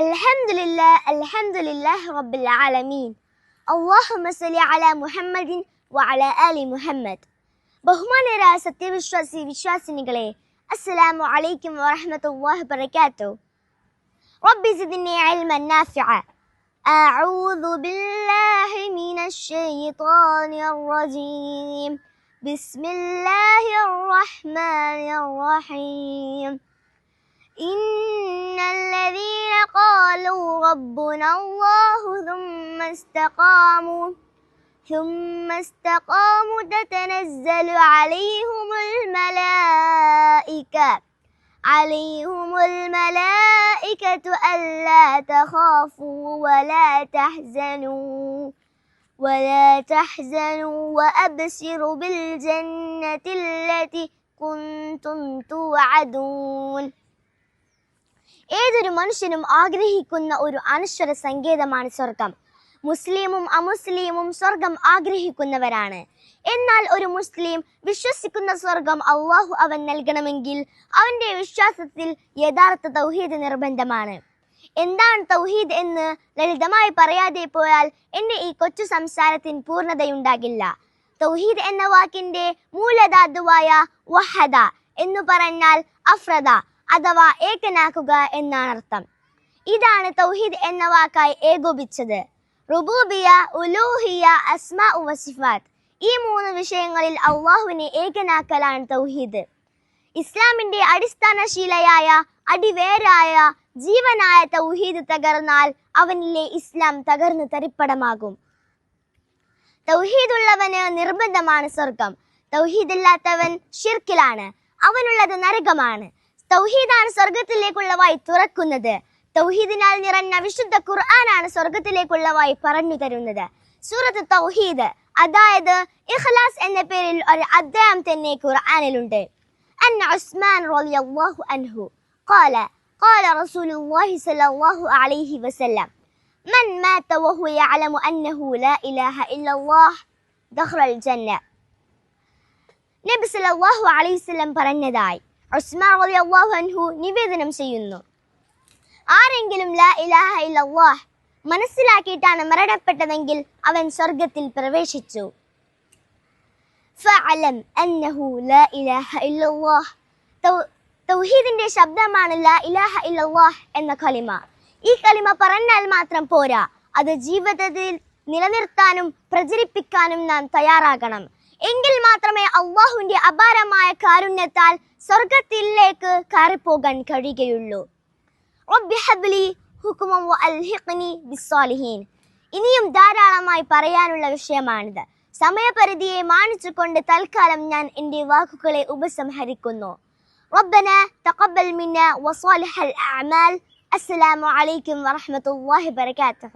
الحمد لله الحمد لله رب العالمين اللهم صل على محمد وعلى آل محمد ബഹുമാനരായ സത്യവിശ്വാസി വിശ്വാസിനികളെ അസ്സലാമു അലൈക്കും വറഹ്മത്തുള്ളാഹി വബറകാതുഹു റബ്ബി സിദ്നി ഇൽമൻ നാഫിഅ أعوذ بالله من الشيطان الرجيم بسم الله الرحمن الرحيم إن الذين قالوا ربنا الله ثم استقاموا ثم استقاموا تتنزل عليهم الملائكة عليهم الملائكة ألا تخافوا ولا تحزنوا ولا تحزنوا وأبشروا بالجنة التي كنتم توعدون. ഏതൊരു മനുഷ്യനും ആഗ്രഹിക്കുന്ന ഒരു അനശ്വര സങ്കേതമാണ് സ്വർഗം. മുസ്ലിമും അമുസ്ലിമും സ്വർഗം ആഗ്രഹിക്കുന്നവരാണ്. എന്നാൽ ഒരു മുസ്ലിം വിശ്വസിക്കുന്ന സ്വർഗം അള്ളാഹു അവൻ നൽകണമെങ്കിൽ അവന്റെ വിശ്വാസത്തിൽ യഥാർത്ഥ തൗഹീദ് നിർബന്ധമാണ്. എന്താണ് തൗഹീദ് എന്ന് ലളിതമായി പറയാതെ പോയാൽ എന്റെ ഈ കൊച്ചു സംസാരത്തിന് പൂർണതയുണ്ടാകില്ല. തൗഹീദ് എന്ന വാക്കിന്റെ മൂലധാതുവായ വഹദ എന്നു പറഞ്ഞാൽ അഫ്രദ. അഥവാ ഏകനാക്കുക എന്നാണ് അർത്ഥം ഇതാണ് തൗഹീദ് എന്ന വാക്കായി ഏകോപിച്ചത് റുബൂബിയ ഉലൂഹിയ അസ്മ വസിഫാത്ത്. ഈ മൂന്ന് വിഷയങ്ങളിൽ അള്ളാഹുവിനെ ഏകനാക്കലാണ് തൗഹീദ്. ഇസ്ലാമിന്റെ അടിസ്ഥാന ശീലയായ അടിവേരായ ജീവനായ തൗഹീദ് തകർന്നാൽ അവനിലെ ഇസ്ലാം തകർന്ന് തരിപ്പടമാകും. തൗഹീദുള്ളവന് നിർബന്ധമാണ് സ്വർഗം തൗഹീദില്ലാത്തവൻ ഷിർക്കിലാണ് അവനുള്ളത് നരകമാണ്. തൗഹീദാണ് സ്വർഗത്തിലേക്കുള്ള വായി തുറക്കുന്നത് തൗഹീദിനാൽ നിറഞ്ഞ വിശുദ്ധ ഖുർആനാണ് സ്വർഗത്തിലേക്കുള്ള വായി പറഞ്ഞു തരുന്നത് സൂറത്ത് തൗഹീദ് അതായത് ഇഖ്ലാസ് എന്ന പേരിൽ ഒരു അധ്യായം തന്നെ ഖുർആനിലുണ്ട് അൻ ഉസ്മാൻ റളിയല്ലാഹു അൻഹു قال قال رسول الله صلى الله عليه وسلم من مات وهو يعلم أنه لا إله إلا الله دخل الجنة നബി സല്ലല്ലാഹു അലൈഹി വസല്ലം പറഞ്ഞതായി ഉസ്മാൻ റളിയല്ലാഹു അൻഹു നിവേദനം ചെയ്യുന്നു. ആരെങ്കിലും ലാ ഇലാഹ ഇല്ലല്ലാഹ് മനസ്സിലാക്കിയിട്ടാണ് മരണപ്പെട്ടതെങ്കിൽ അവൻ സ്വർഗത്തിൽ പ്രവേശിച്ചു. ഫഅലം അന്നഹു ലാ ഇലാഹ ഇല്ലല്ലാഹ്. തൗഹീദിന്റെ ശബ്ദമാണ് ലാ ഇലാഹ ഇല്ലല്ലാഹ് എന്ന കലിമ. ഈ കലിമ പറഞ്ഞാൽ മാത്രം പോരാ. അത് ജീവിതത്തിൽ നിലനിർത്താനും പ്രചരിപ്പിക്കാനും നാം തയ്യാറാകണം. എങ്കിൽ മാത്രമേ അള്ളാഹുവിന്റെ അപാരമായ കാരുണ്യത്താൽ സ്വർഗത്തിലേക്ക് കയറിപ്പോകാൻ കഴിയുകയുള്ളൂ റബ്ബി ഹബ്ലി ഹുക്കുമം വഅൽഹിഖ്നി ബിസ്സാലിഹീൻ ഇനിയും ധാരാളമായി പറയാനുള്ള വിഷയമാണിത് സമയപരിധിയെ മാനിച്ചുകൊണ്ട് തൽക്കാലം ഞാൻ എൻ്റെ വാക്കുകളെ ഉപസംഹരിക്കുന്നു ربنا تقبل منا وصالح الأعمال السلام عليكم ورحمة الله وبركاته